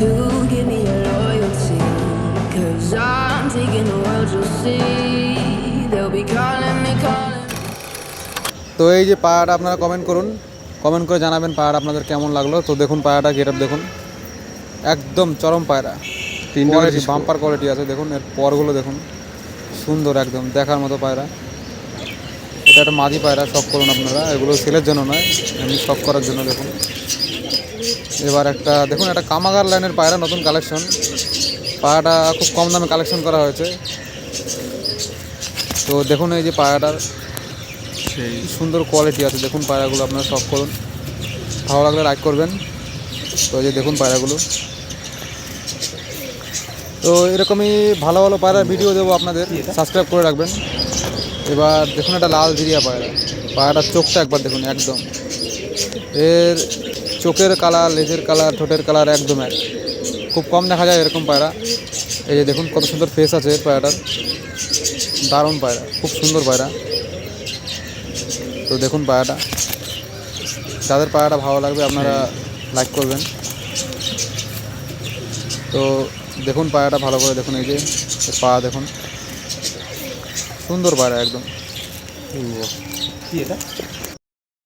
to give me your loyalty. Cause I'm taking the world, you'll see. They'll be calling me, calling. তো এই যে পায়াটা আপনারা comment করুন। Comment করে জানাবেন পায়াটা আপনাদের কেমন লাগল। তো দেখুন পায়াটা গেট দেখুন। একদম চরম পায়রা কোয়ালিটি বাম্পার কোয়ালিটি আছে দেখুন। এর পরগুলো দেখুন। সুন্দর একদম দেখার মতো পায়রা। এটা একটা মাদি পায়রা শখ করুন আপনারা। এগুলো সেলের জন্য নয় এমনি শখ করার জন্য দেখুন। এবার একটা দেখুন একটা কামাগার লাইনের পায়রা নতুন কালেকশন পায়রাটা খুব কম দামে কালেকশন করা হয়েছে। তো দেখুন এই যে পায়রাটার সেই। সুন্দর কোয়ালিটি আছে। দেখুন পায়রাগুলো আপনারা শখ করুন। ভালো লাগলে লাইক করবেন। তো এই যে দেখুন পায়রাগুলো। তো এরকমই ভালো ভালো পায়রার ভিডিও দেবো আপনাদের। সাবস্ক্রাইব করে রাখবেন। এবার দেখুন একটা লাল জিরিয়া পায়রা। পায়রাটার চোখটা একবার দেখুন একদম। এর চোখের কালার, লেজের কালার, ঠোঁটের কালার একদম এক। খুব কম দেখা যায় এরকম পায়রা। এই যে দেখুন কত সুন্দর ফেস আছে পায়রাটার। দারুণ পায়রা, খুব সুন্দর পায়রা। তো দেখুন পায়াটা যাদের পায়াটা ভালো লাগবে আপনারা লাইক করবেন। তো দেখুন পায়াটা ভালো করে, দেখুন এই যে পা দেখুন। সুন্দর পায়রা একদম। কি এটা?